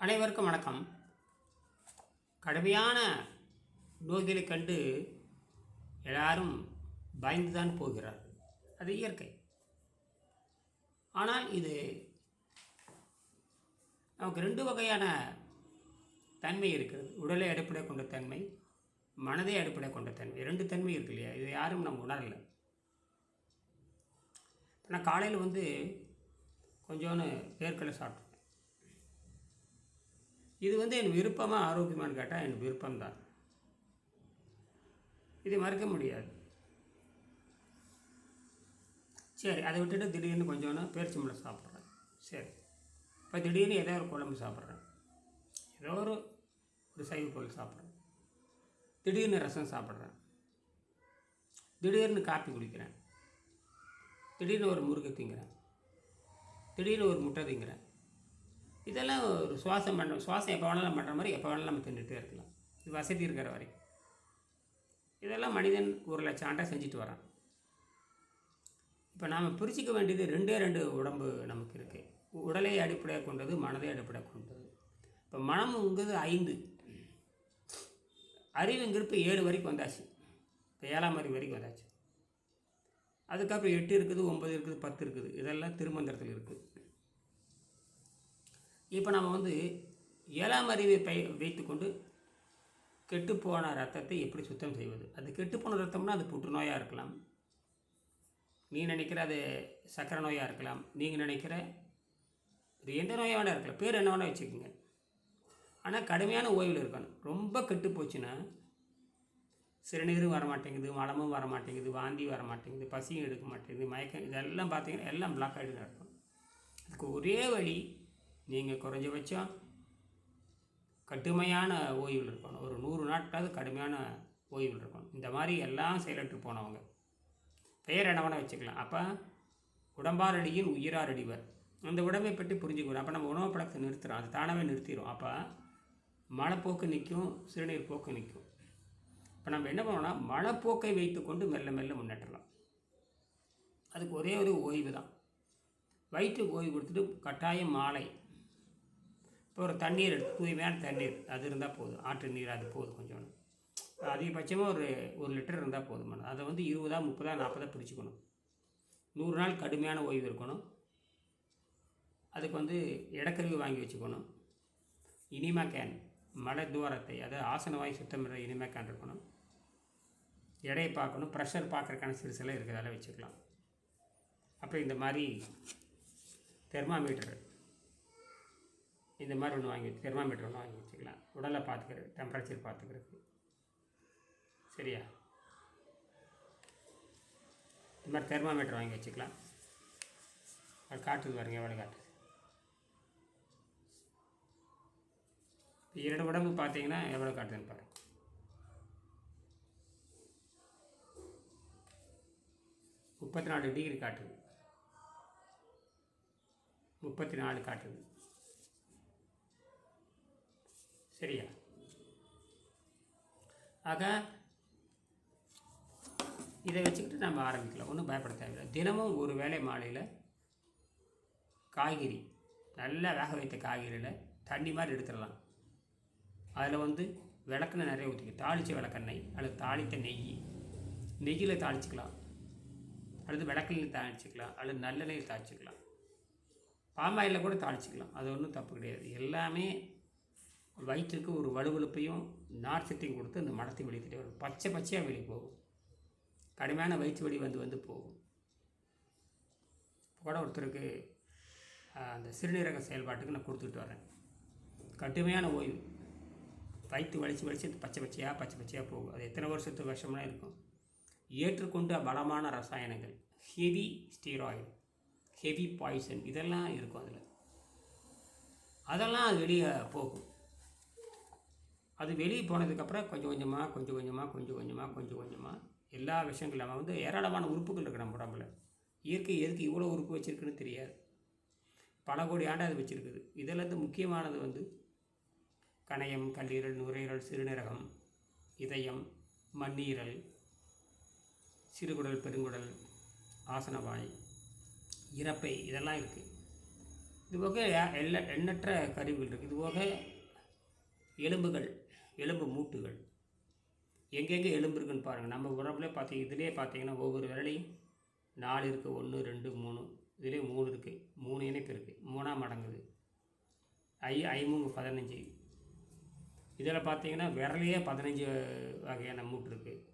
அனைவருக்கும் வணக்கம். கடுமையான நோய்களை கண்டு எல்லாரும் பயந்துதான் போகிறார் அது இயற்கை. ஆனால் இது நமக்கு ரெண்டு வகையான தன்மை இருக்கிறது. உடலை அடிப்படை கொண்ட தன்மை மனதை அடிப்படை கொண்ட தன்மை. ரெண்டு தன்மை இருக்கு இல்லையா? இது யாரும் நம்ம உணரலை. நான் காலையில் வந்து கொஞ்சோன்னு வேர்க்கடலை சாப்பிட்டோம் இது வந்து என் விருப்பமாக ஆரோக்கியமானு கேட்டால் என் விருப்பம்தான். இதை மறுக்க முடியாது. சரி அதை விட்டுட்டு திடீர்னு கொஞ்சோன்னு பேரிச்சம்பழம் சாப்பிட்றேன். சரி. இப்போ திடீர்னு ஏதோ ஒரு குழம்பு சாப்பிட்றேன். ஏதோ ஒரு ஒரு சைவ பொருள் சாப்பிட்றேன். திடீர்னு ரசம் சாப்பிட்றேன். திடீர்னு காப்பி குடிக்கிறேன். திடீர்னு ஒரு முறுக்கு திங்கிறேன். திடீர்னு ஒரு முட்டை திங்கிறேன். இதெல்லாம் ஒரு சுவாசம் பண்ண சுவாசம் எப்போ வேணாலும் பண்ணுற மாதிரி எப்போ வேணாலும் நம்ம தின்னுட்டே இருக்கலாம். இது வசதி இருக்கிற வரைக்கும். இதெல்லாம் மனிதன் ஒரு லட்சம் ஆண்டாக செஞ்சுட்டு வரான். இப்போ நாம் பிரிச்சுக்க வேண்டியது ரெண்டே ரெண்டு உடம்பு நமக்கு இருக்குது உடலை அடிப்படையாக கொண்டது மனதை அடிப்படையாக கொண்டது. இப்போ மனம்ங்கிறது ஐந்து. அறிவுங்கிறப்ப இப்போ ஏழு வரைக்கும் வந்தாச்சு. இப்போ ஏழாம் அறிவு வரைக்கும் வந்தாச்சு. அதுக்கப்புறம் எட்டு இருக்குது ஒம்பது இருக்குது பத்து இருக்குது. இதெல்லாம் திருமந்திரத்தில் இருக்குது இப்போ நம்ம வந்து ஏழாம் அறிவை பை வைத்துக்கொண்டு கெட்டுப்போன ரத்தத்தை எப்படி சுத்தம் செய்வது? அது கெட்டுப்போன ரத்தம்னா அது புற்றுநோயாக இருக்கலாம். நீ நினைக்கிற அது சக்கரை நோயாக இருக்கலாம். நீங்கள் நினைக்கிற இது எந்த நோயாக வேணா இருக்கலாம். பேர் என்ன வேணால் வச்சுக்கோங்க. ஆனால் கடுமையான ஓய்வில் இருக்கணும். ரொம்ப கெட்டு போச்சுன்னா சிறுநீரும் வர மாட்டேங்குது மலமும் வர மாட்டேங்குது வாந்தி வர மாட்டேங்குது பசியும் எடுக்க மாட்டேங்குது மயக்கம் இதெல்லாம் பார்த்தீங்கன்னா எல்லாம் பிளாக் ஆகிட்டு நடக்கும் அதுக்கு ஒரே வழி நீங்கள் குறைஞ்சபட்சம் கடுமையான ஓய்வில் இருக்கணும். ஒரு நூறு நாட்களாவது கடுமையான ஓய்வில் இருக்கணும். இந்த மாதிரி எல்லாம் செயலற்று போனவங்க. பெயர் என்ன வச்சுக்கலாம். அப்போ உடம்பாரடியின் உயிரார் அடிவர் அந்த உடம்பை பற்றி புரிஞ்சுக்கணும். அப்போ நம்ம உணவு பழக்கத்தை நிறுத்துகிறோம் அது தானாகவே நிறுத்திடும் அப்போ மழைப்போக்கு நிற்கும் சிறுநீர் போக்கு நிற்கும். இப்போ நம்ம என்ன பண்ணோம்னா மழைப்போக்கை வைத்துக்கொண்டு மெல்ல மெல்ல முன்னேற்றலாம். அதுக்கு ஒரே ஒரு ஓய்வு தான். வயிற்றுக்கு ஓய்வு கொடுத்துட்டு கட்டாயம் மாலை. இப்போ ஒரு தண்ணீர் எடுத்து தூய்மையான தண்ணீர் அது இருந்தால் போதும். ஆற்று நீர் அது போதும் கொஞ்சம். அதிகபட்சமாக ஒரு ஒரு லிட்டர் இருந்தால் போதுமானது அதை வந்து இருபதா முப்பதா நாற்பதாக பிரிச்சுக்கணும். நூறு நாள் கடுமையான ஓய்வு இருக்கணும் அதுக்கு வந்து இடக்கருவி வாங்கி வச்சுக்கணும். இனிமா கேன் மலை துவாரத்தை அதாவது ஆசனவாய் சுத்தம் பண்ணுற இனிமா கேன் இருக்கணும். எடையை பார்க்கணும். ப்ரெஷர் பார்க்குறக்கான சிறுசெல்லாம் இருக்கிறதால வச்சுக்கலாம். அப்புறம் இந்த மாதிரி தெர்மாமீட்டர் இந்த மாதிரி ஒன்று வாங்கி வச்சு தெர்மாமீட்டர் ஒன்று வாங்கி வச்சுக்கலாம். உடலை பார்த்துக்கிறது டெம்பரேச்சர் பார்த்துக்கிறதுக்கு. சரியா? இந்த மாதிரி தெர்மாமீட்டர் வாங்கி வச்சுக்கலாம். அது காட்டுது பாருங்க எவ்வளோ காட்டுது. இப்போ இரண்டு உடம்பு பார்த்தீங்கன்னா எவ்வளோ காட்டுதுன்னு பாருங்க. முப்பத்தி நாலு டிகிரி காட்டுது. முப்பத்தி நாலு காட்டுது. சரியா? ஆக இதை வச்சுக்கிட்டு நம்ம ஆரம்பிக்கலாம். ஒன்றும் பயப்பட தேவையில்லை. தினமும் ஒரு வேளை மாலையில் காய்கறி நல்லா வேக வைத்த காய்கறியில் தண்ணி மாதிரி எடுத்துடலாம். அதில் வந்து விளக்கெண்ணெய் நிறைய ஊற்றிக்க தாளித்த விளக்கெண்ணெய் அல்லது தாளித்த நெய். நெய்யில் தாளிச்சிக்கலாம். அல்லது விளக்கெண்ணில் தாளிச்சிக்கலாம். அல்லது நல்லெண்ணெயில் தாளிச்சிக்கலாம். பாமாயில் கூட தாளிச்சிக்கலாம். அது ஒன்றும் தப்பு கிடையாது. எல்லாமே வயிற்றுக்கு ஒரு வலுவழுப்பையும் நார் சத்தையும் கொடுத்து அந்த மடத்தை வெளியிட்டு வரும். பச்சை பச்சையாக வெளியே போகும். கடுமையான வயிற்று வலி வந்து வந்து போகும். இப்போ கூட ஒருத்தருக்கு அந்த சிறுநீரக செயல்பாட்டுக்கு நான் கொடுத்துட்டு வரேன் கடுமையான ஓய்வு. வயிற்று வலிச்சு வலிச்சு அந்த பச்சை பச்சையாக பச்சை பச்சையாக போகும். அது எத்தனை வருஷத்து வருஷம்லாம் இருக்கும். ஏற்றுக்கொண்ட பலமான ரசாயனங்கள். ஹெவி ஸ்டீராய்டு ஹெவி பாய்சன் இதெல்லாம் இருக்கும் அதில். அதெல்லாம் அது வெளியே போகும். அது வெளியே போனதுக்கப்புறம் கொஞ்சம் கொஞ்சமாக கொஞ்சம் கொஞ்சமாக கொஞ்சம் கொஞ்சமாக கொஞ்சம் கொஞ்சமாக எல்லா விஷயங்களும் நம்ம வந்து ஏராளமான உறுப்புகள் இருக்குது நம்ம உடம்புல. இயற்கை எதுக்கு இவ்வளோ உறுப்பு வச்சுருக்குன்னு தெரியாது. பல கோடி ஆண்டு அது வச்சுருக்குது இதிலேருந்து முக்கியமானது வந்து கணையம் கல்லீரல் நுரையீரல் சிறுநீரகம் இதயம் மண்ணீரல் சிறுகுடல் பெருங்குடல் ஆசனவாய் இறப்பை இதெல்லாம் இருக்குது இது போக எல்ல எண்ணற்ற கருவிகள் இருக்குது இது போக எலும்புகள். எலும்பு மூட்டுகள். எங்கெங்கே எலும்பு இருக்குன்னு பாருங்கள் நம்ம உடம்புல பார்த்தி இதிலே பார்த்தீங்கன்னா ஒவ்வொரு விரலையும் நாலு இருக்குது ஒன்று ரெண்டு மூணு. இதுலேயே மூணு இருக்குது மூணு இணைப்பு இருக்குது மூணாம் மடங்குது. ஐ ஐமூணு பதினஞ்சு. இதில் பார்த்தீங்கன்னா விரலையே பதினஞ்சு வகையான மூட்டு இருக்குது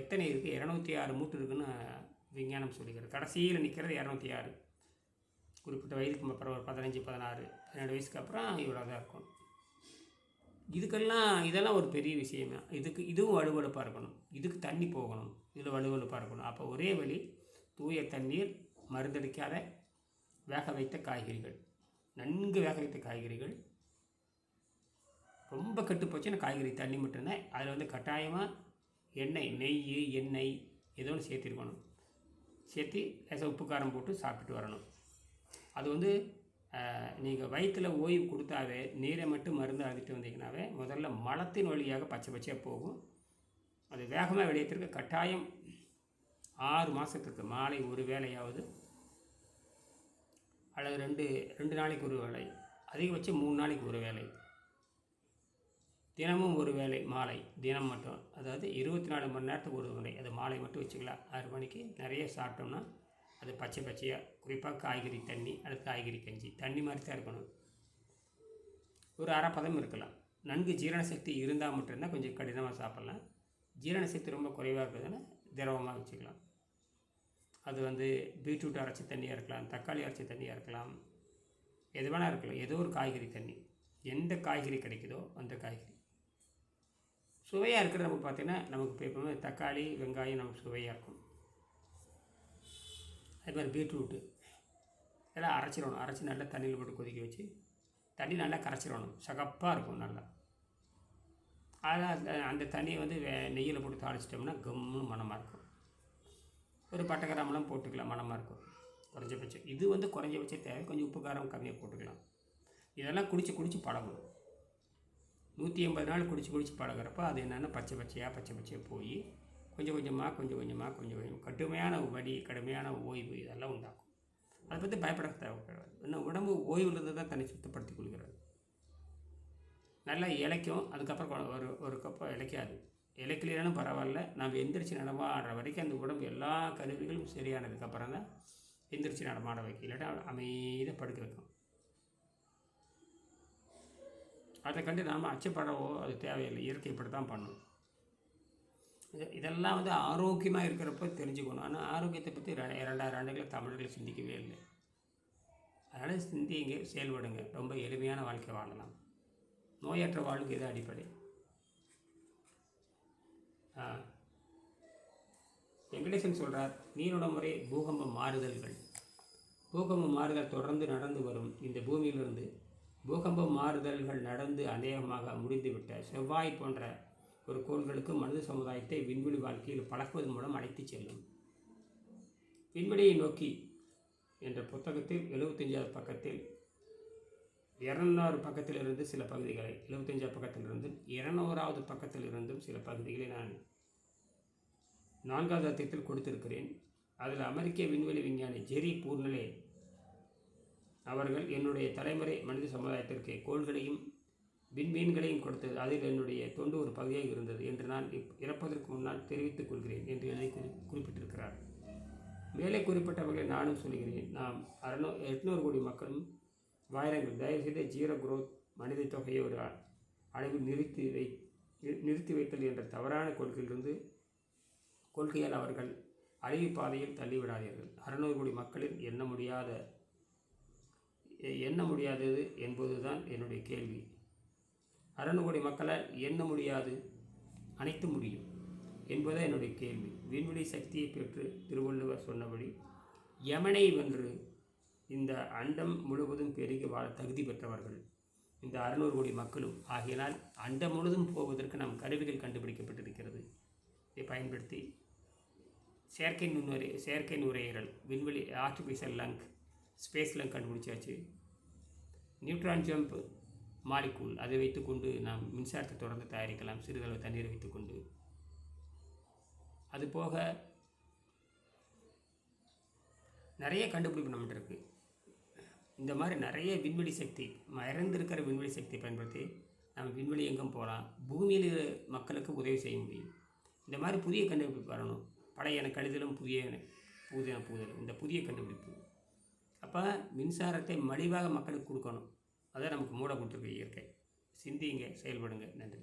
எத்தனை இருக்குது இரநூத்தி ஆறு மூட்டு இருக்குன்னு விஞ்ஞானம் சொல்லிக்கிறது கடைசியில் நிற்கிறது இரநூத்தி ஆறு. குறிப்பிட்ட வயதுக்கு அப்புறம் ஒரு பதினஞ்சு பதினாறு பன்னெண்டு வயசுக்கு அப்புறம் இவ்வளோ தான் இருக்கும். இதுக்கெல்லாம் இதெல்லாம் ஒரு பெரிய விஷயமே இதுக்கு இதுவும் வலுவழுப்பாக இருக்கணும். இதுக்கு தண்ணி போகணும். இதில் வலுவழுப்பாக இருக்கணும். அப்போ ஒரே வழி தூய தண்ணீர் மருந்தடிக்காத வேக வைத்த காய்கறிகள். நன்கு வேக வைத்த காய்கறிகள். ரொம்ப கெட்டு போச்சுன்னா காய்கறி தண்ணி மட்டும்தான் அதில் வந்து கட்டாயமாக எண்ணெய் நெய் எண்ணெய் ஏதோ ஒன்று சேர்த்திருக்கணும். சேர்த்து லேசாக உப்பு காரம் போட்டு சாப்பிட்டு வரணும். அது வந்து நீங்கள் வயிற்றில் ஓய்வு கொடுத்தாவே நீரை மட்டும் மருந்து அழுத்திட்டு வந்தீங்கன்னாவே முதல்ல மலத்தின் வழியாக பச்சை பச்சையாக போகும். அது வேகமாக வெளியேற்றிருக்க கட்டாயம் ஆறு மாதத்துக்கு மாலை ஒரு வேலையாவது அல்லது ரெண்டு ரெண்டு நாளைக்கு ஒரு வேலை அதிகபட்சம் மூணு நாளைக்கு ஒரு வேலை தினமும் ஒரு வேலை மாலை தினம் மட்டும். அதாவது இருபத்தி நாலு மணி நேரத்துக்கு ஒரு முறை அது மாலை மட்டும் வச்சுக்கலாம். ஆறு மணிக்கு நிறைய சாப்பிட்டோம்னா அது பச்சை பச்சையாக குறிப்பாக காய்கறி தண்ணி அல்லது காய்கறி கஞ்சி. தண்ணி மாதிரி தான் இருக்கணும். ஒரு அரை பதம் இருக்கலாம். நன்கு ஜீரண சக்தி இருந்தால் மட்டும்தான் கொஞ்சம் கடினமாக சாப்பிட்லாம். ஜீரண சக்தி ரொம்ப குறைவாக இருக்கிறதுனா திரவமாக வச்சுக்கலாம். அது வந்து பீட்ரூட் அரைச்ச தண்ணியாக இருக்கலாம் தக்காளி அரைச்ச தண்ணியாக இருக்கலாம். எது வேணால் இருக்கலாம். ஏதோ ஒரு காய்கறி தண்ணி. எந்த காய்கறி கிடைக்குதோ அந்த காய்கறி. சுவையாக இருக்கிறது நமக்கு பார்த்தீங்கன்னா நமக்கு இப்போ எப்பவுமே தக்காளி வெங்காயம் நமக்கு சுவையாக இருக்கும். அது மாதிரி பீட்ரூட்டு எல்லாம் அரைச்சிடணும். அரைச்சி நல்லா தண்ணியில் போட்டு கொதிக்க வச்சு தண்ணி நல்லா கரைச்சிடணும். சகப்பாக இருக்கும் நல்லா. அதான் அந்த அந்த தண்ணியை வந்து வே நெய்யில் போட்டு தாளிச்சிட்டோம்னா கம்முன்னு மணமாக இருக்கும். ஒரு பட்டை கிராமெலாம் போட்டுக்கலாம் மணமாக இருக்கும். குறைஞ்சபட்சம். இது வந்து குறைஞ்சபட்சம் தேவை. கொஞ்சம் உப்பு காரம் கம்மியாக போட்டுக்கலாம். இதெல்லாம் குடித்து குடித்து பழகணும். நூற்றி எண்பது நாள் குடித்து குடித்து பழகிறப்ப அது என்னென்னா பச்சை பச்சையாக பச்சை பச்சையாக போய் கொஞ்சம் கொஞ்சமாக கொஞ்சம் கொஞ்சமாக கொஞ்சம் கொஞ்சம். கடுமையான வலி கடுமையான ஓய்வு இதெல்லாம் உண்டாக்கும். அதை பற்றி பயப்பட தேவைப்படாது. இன்னும் உடம்பு ஓய்வுலேருந்து தான் தன்னை சுத்தப்படுத்தி கொள்கிறது. நல்லா இலைக்கும் அதுக்கப்புறம் ஒரு ஒரு கப்பம் இளைக்காது. இலைக்கலையாலும் பரவாயில்ல. நம்ம எந்திரிச்சு நடமாடுற வரைக்கும் அந்த உடம்பு எல்லா கருவிகளும் சரியானதுக்கப்புறம் தான் எந்திரிச்சு நடமாட வைக்கும். இல்லாட்டா அமைதியாக படுக்க வைக்கும். அதை கண்டு நாம் அச்சப்படவோ அது தேவையில்லை. இயற்கை இப்படி தான் பண்ணும். இதெல்லாம் வந்து ஆரோக்கியமாக இருக்கிறப்ப தெரிஞ்சுக்கணும். ஆனால் ஆரோக்கியத்தை பற்றி ரெ இரண்டாயிரம் ஆண்டுகளில் தமிழர்கள் சிந்திக்கவே இல்லை. அதனால் சிந்திங்க செயல்படுங்க. ரொம்ப எளிமையான வாழ்க்கை வாழலாம். நோயற்ற வாழ்க்கை இது அடிப்படை. ஆ. வெங்கடேசன் சொல்கிறார் நீரோட முறை பூகம்ப மாறுதல்கள். பூகம்ப மாறுதல் தொடர்ந்து நடந்து வரும். இந்த பூமியிலிருந்து பூகம்ப மாறுதல்கள் நடந்து அநேகமாக முடிந்துவிட்ட செவ்வாய் போன்ற ஒரு கோள்களுக்கு மனித சமுதாயத்தை விண்வெளி வாழ்க்கையில் பழக்குவதன் மூலம் அழைத்துச் செல்லும். விண்வெளியை நோக்கி என்ற புத்தகத்தில் எழுபத்தஞ்சாவது பக்கத்தில் இரநூறு பக்கத்திலிருந்து சில பகுதிகளை எழுபத்தஞ்சாவது பக்கத்திலிருந்தும் இரநூறாவது பக்கத்திலிருந்தும் சில பகுதிகளை நான் நான்காவது அத்தியத்தில் கொடுத்திருக்கிறேன். அதில் அமெரிக்க விண்வெளி விஞ்ஞானி ஜெரி பூர்னலே அவர்கள் என்னுடைய தலைமுறை மனித சமுதாயத்திற்கு கோள்களையும் விண்மீன்களையும் கொடுத்தது அதில் என்னுடைய தொண்டு ஒரு பகுதியாக இருந்தது என்று நான் இப் இறப்பதற்கு முன்னால் தெரிவித்துக் கொள்கிறேன் என்று எழுதி குறி குறிப்பிட்டிருக்கிறார். மேலே குறிப்பிட்டவர்களை நானும் சொல்கிறேன். நாம் அறுநூ எட்நூறு கோடி மக்களும் வாயிரங்கள் தயவுசெய்து ஜீரோ குரோத் மனித தொகையை ஒரு அளவில் நிறுத்தி வை நிறுத்தி வைத்தல் என்ற தவறான கொள்கையிலிருந்து கொள்கையால் அவர்கள் அழிவு பாதையில் தள்ளிவிடாதீர்கள். அறுநூறு கோடி மக்களில் எண்ண முடியாத எண்ண முடியாதது என்பதுதான் என்னுடைய கேள்வி. அறுநூறு மக்களால் எண்ண முடியாது அனைத்து முடியும் என்பதே என்னுடைய கேள்வி. விண்வெளி சக்தியை பெற்று திருவள்ளுவர் சொன்னபடி யமனை வென்று இந்த அண்டம் முழுவதும் பெருகி வாழ தகுதி பெற்றவர்கள் இந்த அறுநூறு கோடி மக்களும். ஆகையினால் அண்டம் முழுதும் போவதற்கு நம் கருவிகள் கண்டுபிடிக்கப்பட்டிருக்கிறது. இதை பயன்படுத்தி செயற்கை நுண்ணுரை செயற்கை நுரையீரல் விண்வெளி ஆர்டிஃபிஷியல் லங்க் ஸ்பேஸ் லங்க் கண்டுபிடிச்சாச்சு. நியூட்ரான் ஜம்ப் மாலிக்கூல் அதை வைத்துக்கொண்டு நாம் மின்சாரத்தை தொடர்ந்து தயாரிக்கலாம். சிறிதளவு தண்ணீரை வைத்துக்கொண்டு. அதுபோக நிறைய கண்டுபிடிப்பு நம்மகிட்ட இருக்குது இந்த மாதிரி நிறைய விண்வெளி சக்தி மறைந்திருக்கிற விண்வெளி சக்தி பயன்படுத்தி நம்ம விண்வெளி எங்கும் போகலாம். பூமியில் மக்களுக்கு உதவி செய்ய முடியும். இந்த மாதிரி புதிய கண்டுபிடிப்பு வரணும். பழையன கழிதலும் புதிய புதிய புதலும் இந்த புதிய கண்டுபிடிப்பு. அப்போ மின்சாரத்தை மலிவாக மக்களுக்கு கொடுக்கணும். அதை நமக்கு மூட கொடுத்துருக்கு இயற்கை. சிந்திங்க செயல்படுங்க. நன்றி.